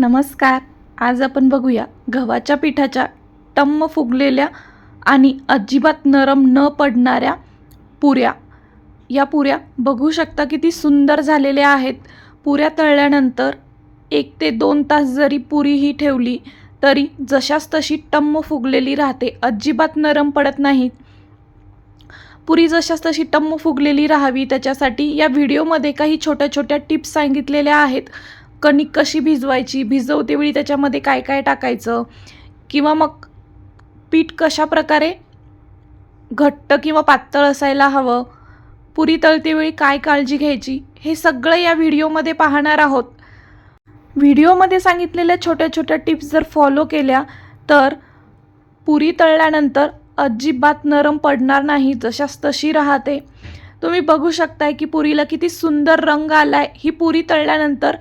नमस्कार. आज आपण बघूया गव्हाच्या पिठाच्या टम्म फुगलेल्या आणि अजिबात नरम न पडणाऱ्या पुऱ्या. या पुऱ्या बघू शकता किती सुंदर झालेल्या आहेत. पुऱ्या तळल्यानंतर एक ते दोन तास जरी पुरी ही ठेवली तरी जशास तशी टम्म फुगलेली राहते. अजिबात नरम पडत नाहीत पुरी जशास तशी टम्म फुगलेली राहावी त्याच्यासाठी या व्हिडिओमध्ये काही छोट्या छोट्या टिप्स सांगितलेल्या आहेत. कणिक कशी भिजवायची? भिजवतेवेळी त्याच्यामध्ये काय काय टाकायचं? किंवा मग पीठ कशा प्रकारे घट्ट किंवा पातळ असायला हवं? पुरी तळतेवेळी काय काळजी घ्यायची? हे सगळं या व्हिडिओमध्ये पाहणार आहोत. व्हिडिओमध्ये सांगितलेल्या छोट्या छोट्या टिप्स जर फॉलो केल्या तर पुरी तळल्यानंतर अजिबात नरम पडणार नाही जशास तशी राहते. तुम्ही बघू शकताय की पुरीला किती सुंदर रंग आलाय. ही पुरी तळल्यानंतर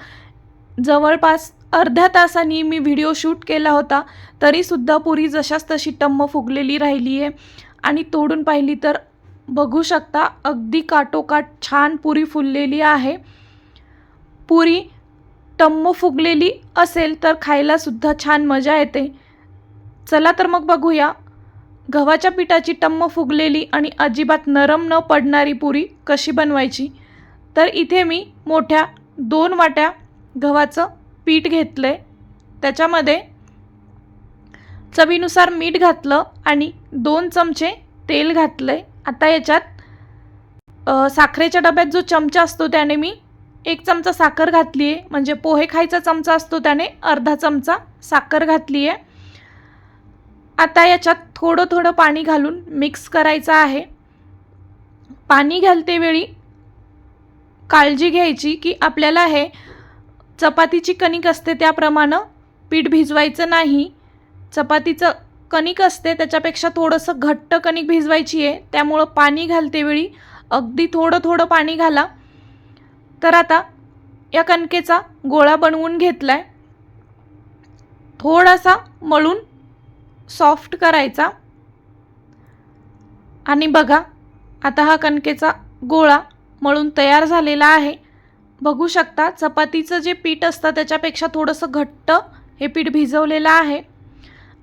जवळपास अर्ध्या तासांनी मी व्हिडिओ शूट केला होता तरीसुद्धा पुरी जशास तशी टम्म फुगलेली राहिली आहे आणि तोडून पाहिली तर बघू शकता अगदी काटोकाट छान पुरी फुललेली आहे. पुरी टम्म फुगलेली असेल तर खायलासुद्धा छान मजा येते. चला तर मग बघूया. गव्हाच्या पिठाची टम्म फुगलेली आणि अजिबात नरम न पडणारी पुरी कशी बनवायची? तर इथे मी मोठ्या दोन वाट्या गव्हाचं पीठ घेतलं आहे त्याच्यामध्ये चवीनुसार मीठ घातलं आणि दोन चमचे तेल घातलं आहे आता याच्यात साखरेच्या डब्यात जो चमचा असतो त्याने मी एक चमचा साखर घातली आहे म्हणजे पोहे खायचा चमचा असतो त्याने अर्धा चमचा साखर घातली आहे आता याच्यात थोडं थोडं पाणी घालून मिक्स करायचं आहे. पाणी घालते वेळी काळजी घ्यायची की आपल्याला हे चपातीची कणिक असते त्याप्रमाणे पीठ भिजवायचं नाही. चपातीचं कणिक असते त्याच्यापेक्षा थोडंसं घट्ट कणिक भिजवायची आहे. त्यामुळं पाणी घालते वेळी. अगदी थोडं थोडं पाणी घाला. तर आता या कणकेचा गोळा बनवून घेतला आहे थोडासा मळून सॉफ्ट करायचा. आणि बघा आता हा कणकेचा गोळा मळून तयार झालेला आहे. बघू शकता चपातीचं जे पीठ असतं त्याच्यापेक्षा थोडंसं घट्ट हे पीठ भिजवलेलं आहे.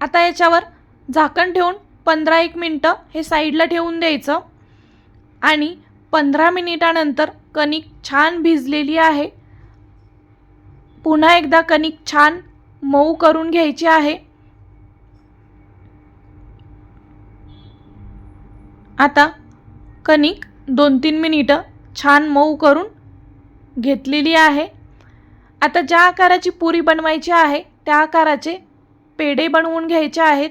आता याच्यावर झाकण ठेवून पंधरा एक मिनटं हे साईडला ठेवून द्यायचं आणि पंधरा मिनिटानंतर कणिक छान भिजलेली आहे. पुन्हा एकदा कणिक छान मऊ करून घ्यायची आहे. आता कणिक दोन तीन मिनिटं छान मऊ करून घेतलेली आहे. आता ज्या आकाराची पुरी बनवायची आहे त्या आकाराचे पेढे बनवून घ्यायचे आहेत.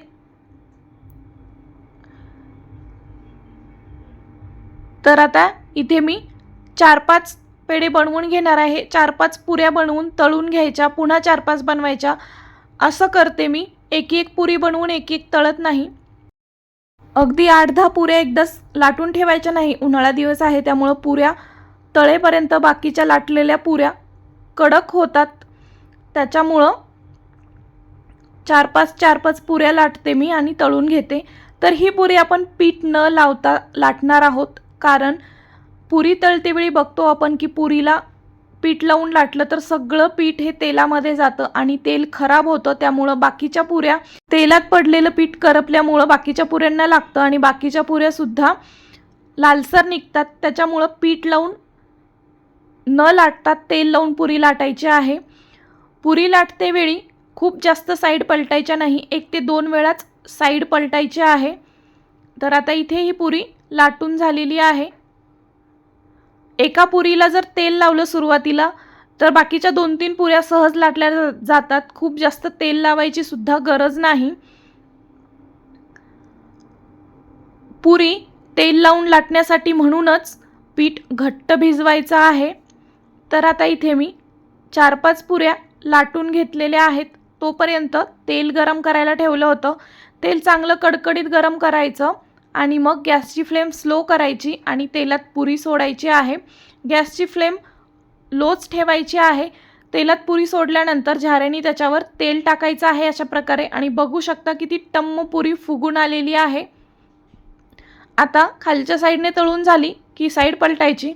तर आता इथे मी चार पाच पेढे बनवून घेणार आहे. चार पाच पुऱ्या बनवून तळून घ्यायच्या पुन्हा चार पाच बनवायच्या. असं करते मी. एक एक पुरी बनवून एक एक तळत नाही. अगदी आठ दहा पुऱ्या एकदाच लाटून ठेवायच्या नाही. उन्हाळा दिवस आहे त्यामुळं पुऱ्या तळेपर्यंत बाकीच्या लाटलेल्या पुऱ्या कडक होतात. त्याच्यामुळं चार पाच चार पाच पुऱ्या लाटते मी आणि तळून घेते. तर ही पुरी आपण पीठ न लावता लाटणार आहोत. कारण पुरी तळतेवेळी बघतो आपण की पुरीला पीठ लावून लाटलं तर सगळं पीठ हे तेलामध्ये जातं आणि तेल खराब होतं. त्यामुळं बाकीच्या पुऱ्या तेलात पडलेलं पीठ करपल्यामुळं बाकीच्या पुऱ्यांना लागतं आणि बाकीच्या पुऱ्यासुद्धा लालसर निघतात. त्याच्यामुळं पीठ लावून न लाटता तेल लावून पुरी लाटायची आहे. पुरी लाटते वेळी खूप जास्त साईड पलटायच्या नाही एक ते दोन वेळाच साईड पलटायची आहे. तर आता इथे ही पुरी लाटून झालेली आहे. एका पुरीला जर तेल लावलं सुरुवातीला तर बाकीच्या दोन तीन पुऱ्या सहज लाटल्या जा- जातात. खूप जास्त तेल लावायची सुद्धा गरज नाही. पुरी तेल लावून लाटण्यासाठी म्हणूनच पीठ घट्ट भिजवायचं आहे. तर आता इथे मी चार पाच पुऱ्या लाटून घेतलेल्या आहेत. तोपर्यंत तेल गरम करायला ठेवलं होतं. तेल चांगलं कडकडीत गरम करायचं आणि मग गॅसची फ्लेम स्लो करायची आणि तेलात पुरी सोडायची आहे. गॅसची फ्लेम लोच ठेवायची आहे. तेलात पुरी सोडल्यानंतर झाऱ्याने त्याच्यावर तेल टाकायचं आहे अशा प्रकारे आणि बघू शकता किती टम्म पुरी फुगून आलेली आहे. आता खालच्या साईडने तळून झाली की साईड पलटायची.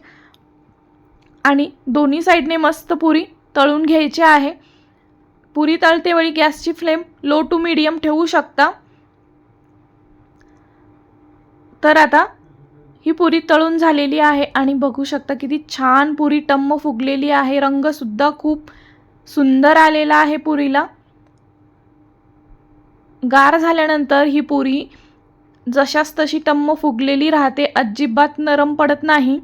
आणि दोन्ही साईडने मस्त पुरी तळून घ्यायची आहे. पुरी तळतेवेळी गॅसची फ्लेम लो टू मीडियम ठेवू शकता. तर आता ही पुरी तळून झालेली आहे आणि बघू शकता किती छान पुरी टम्म फुगलेली आहे. रंगसुद्धा खूप सुंदर आलेला आहे पुरीला. गार झाल्यानंतर ही पुरी जशास तशी टम्म फुगलेली राहते अजिबात नरम पडत नाही.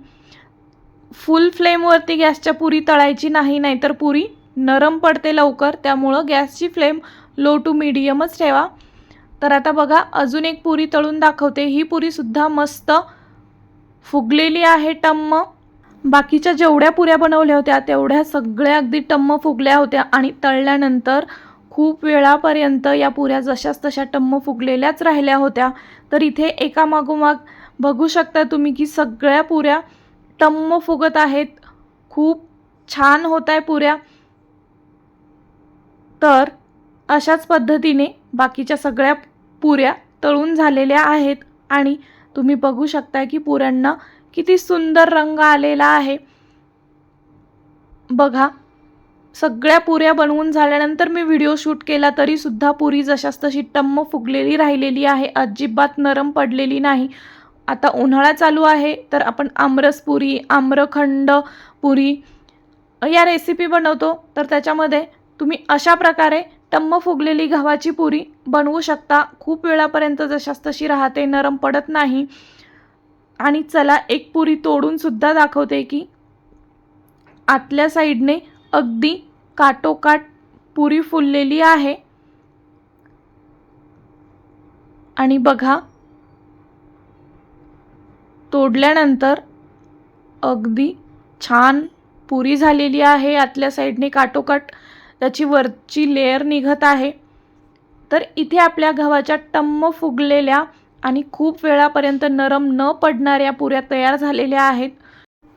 फुल फ्लेमवरती गॅसच्या पुरी तळायची नाही नाहीतर पुरी नरम पडते लवकर. त्यामुळं गॅसची फ्लेम लो टू मिडियमच ठेवा. तर आता बघा अजून एक पुरी तळून दाखवते. ही पुरीसुद्धा मस्त फुगलेली आहे टम्म. बाकीच्या जेवढ्या पुऱ्या बनवल्या होत्या तेवढ्या सगळ्या अगदी टम्म फुगल्या होत्या. आणि तळल्यानंतर खूप वेळापर्यंत या पुऱ्या जशाच तशा टम्म फुगलेल्याच राहिल्या होत्या. तर इथे एकामागोमाग बघू शकता तुम्ही की सगळ्या पुऱ्या टम्म फुगत आहेत. खूप छान होत आहे पुऱ्या. तर अशाच पद्धतीने बाकीच्या सगळ्या पुऱ्या तळून झालेल्या आहेत आणि तुम्ही बघू शकता की पुऱ्यांना किती सुंदर रंग आलेला आहे. बघा सगळ्या पुऱ्या बनवून झाल्यानंतर मी व्हिडिओ शूट केला तरी सुद्धा पुरी जशास तशी टम्म फुगलेली राहिलेली आहे. अजिबात नरम पडलेली नाही. आता उन्हाळा चालू आहे तर आपण आमरस पुरी आम्रखंड पुरी या रेसिपी बनवतो. तर त्याच्यामध्ये तुम्ही अशा प्रकारे टम्म फुगलेली गव्हाची पुरी बनवू शकता. खूप वेळापर्यंत जशास तशी राहते नरम पडत नाही. आणि चला एक पुरी तोडूनसुद्धा दाखवते की आतल्या साईडने अगदी काटोकाट पुरी फुललेली आहे. आणि बघा तोडल्यानंतर अगदी छान पुरी झालेली आहे. आतल्या साईडने काटोकाट त्याची वरची लेअर निघत आहे. तर इथे आपल्या गव्हाच्या टम्म फुगलेल्या आणि खूप वेळापर्यंत नरम न पडणाऱ्या पुऱ्या तयार झालेल्या आहेत.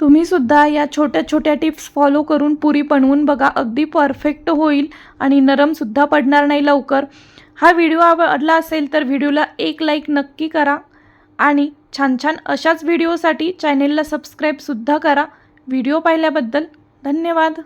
तुम्ही सुद्धा या छोट्या छोट्या टिप्स फॉलो करून पुरी बनवून बघा. अगदी परफेक्ट होईल आणि नरमसुद्धा पडणार नाही लवकर. हा व्हिडिओ आवडला असेल तर व्हिडिओला एक लाईक नक्की करा आणि छान छान अशाच व्हिडिओसाठी चॅनेलला सबस्क्राईबसुद्धा करा. व्हिडिओ पाहिल्याबद्दल धन्यवाद.